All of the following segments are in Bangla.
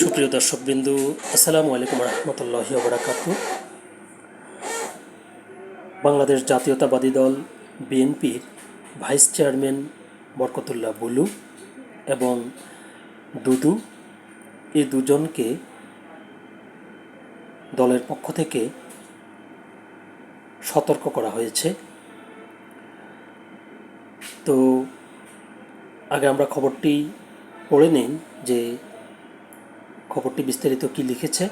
সুপ্রিয় দর্শকবৃন্দু, আসসালামু আলাইকুম রহমতুল্লাহ বরাকাত বাংলাদেশ জাতীয়তাবাদী দল বিএনপির ভাইস চেয়ারম্যান বরকতুল্লাহ বুলু এবং দুদু, এই দুজনকে দলের পক্ষ থেকে সতর্ক করা হয়েছে। তো আগে আমরা খবরটি পড়ে নিই যে খবরটি বিস্তারিত কি লিখেছে?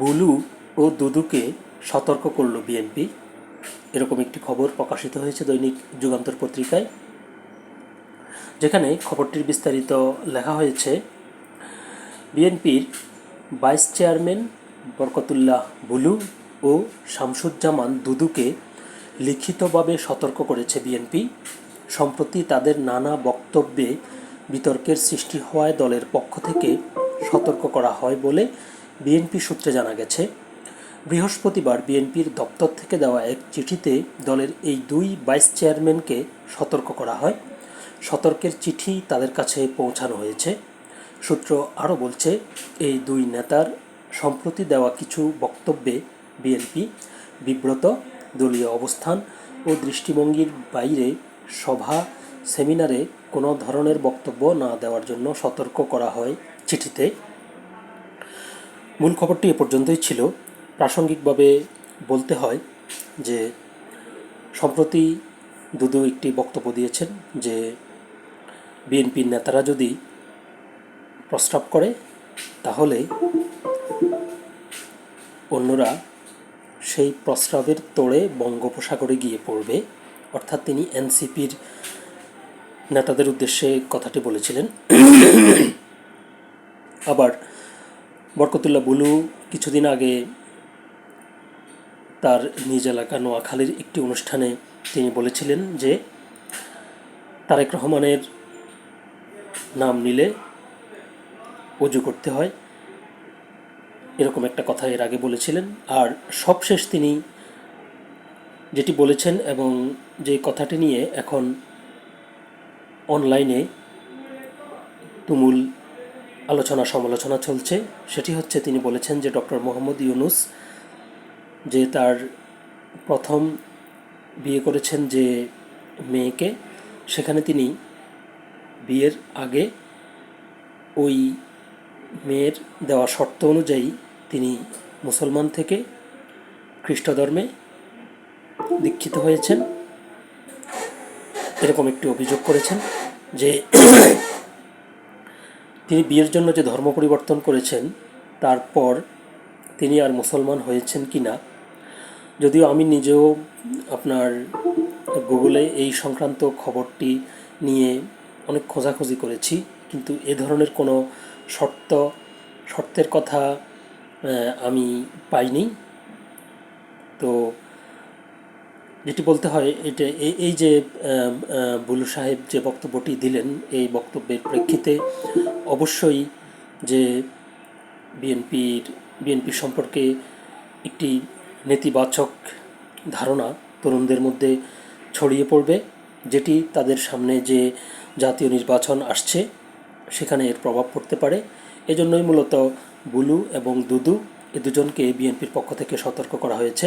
বুলু ও দুদুকে সতর্ক করল বিএনপি। এরকম একটি খবর প্রকাশিত হয়েছে দৈনিক যুগান্তর পত্রিকায়, যেখানে খবরটির বিস্তারিত লেখা হয়েছে, বিএনপির ভাইস চেয়ারম্যান বরকতুল্লাহ বুলু ও শামসুজ্জামান দুদুকে লিখিতভাবে সতর্ক করেছে বিএনপি। সম্প্রতি তাদের নানা বক্তব্যে বিতর্কের সৃষ্টি হওয়ায় দলের পক্ষ থেকে সতর্ক করা হয় বলে বিএনপি সূত্রে জানা গেছে। বৃহস্পতিবার বিএনপির দপ্তর থেকে দেওয়া এক চিঠিতে দলের এই দুই ভাইস চেয়ারম্যানকে সতর্ক করা হয়। সতর্কের চিঠি তাদের কাছে পৌঁছানো হয়েছে। সূত্র আরও বলছে, এই দুই নেতার সম্প্রতি দেওয়া কিছু বক্তব্যে বিএনপি বিব্রত, দলীয় অবস্থান ও দৃষ্টিভঙ্গির বাইরে সভা, সেমিনারে কোনো ধরনের বক্তব্য না দেওয়ার জন্য সতর্ক করা হয় চিঠিতে। মূল খবরটি এ পর্যন্তই ছিল। প্রাসঙ্গিকভাবে বলতে হয় যে, সম্প্রতি দুদু একটি বক্তব্য দিয়েছেন যে, বিএনপির নেতারা যদি প্রস্তাব করে, তাহলে অন্যরা সেই প্রস্রাবের তোড়ে বঙ্গোপসাগরে গিয়ে পড়বে। অর্থাৎ তিনি এনসিপির নেতাদের উদ্দেশ্যে কথাটি বলেছিলেন। আবার বরকতুল্লাহ বুলু কিছুদিন আগে তার নিজ এলাকা নোয়াখালীর একটি অনুষ্ঠানে তিনি বলেছিলেন যে, তারেক রহমানের নাম নিলে অজু করতে হয়। এরকম একটা কথা এর আগে বলেছিলেন। আর সবশেষ তিনি যেটি বলেছেন এবং যে কথাটি নিয়ে এখন অনলাইনে তুমুল আলোচনা সমালোচনা চলছে, সেটি হচ্ছে তিনি বলেছেন যে ডক্টর মোহাম্মদ ইউনুস যে তার প্রথম বিয়ে করেছেন যে মেয়েকে, সেখানে তিনি বিয়ের আগে ওই মেয়ের দেওয়া শর্ত অনুযায়ী তিনি মুসলমান থেকে খ্রিস্ট ধর্মে দীক্ষিত হয়েছেন। এরকম একটি অভিযোগ করেছেন যে তিনি বিয়ের জন্য যে ধর্ম পরিবর্তন করেছেন তারপর তিনি আর মুসলমান হয়েছেন কি না, যদিও আমি নিজেও আপনার গুগলে এই সংক্রান্ত খবরটি নিয়ে অনেক খোঁজাখুঁজি করেছি, কিন্তু এ ধরনের কোনো শর্ত, শর্তের কথা আমি পাইনি। তো যেটি বলতে হয়, এটা এই যে বুলু সাহেব যে বক্তব্যটি দিলেন, এই বক্তব্যের প্রেক্ষিতে অবশ্যই যে বিএনপির, বিএনপি সম্পর্কে একটি নেতিবাচক ধারণা তরুণদের মধ্যে ছড়িয়ে পড়বে, যেটি তাদের সামনে যে জাতীয় নির্বাচন আসছে, সেখানে এর প্রভাব পড়তে পারে। এজন্যই মূলত বুলু এবং দুদু এ দুজনকে বিএনপির পক্ষ থেকে সতর্ক করা হয়েছে।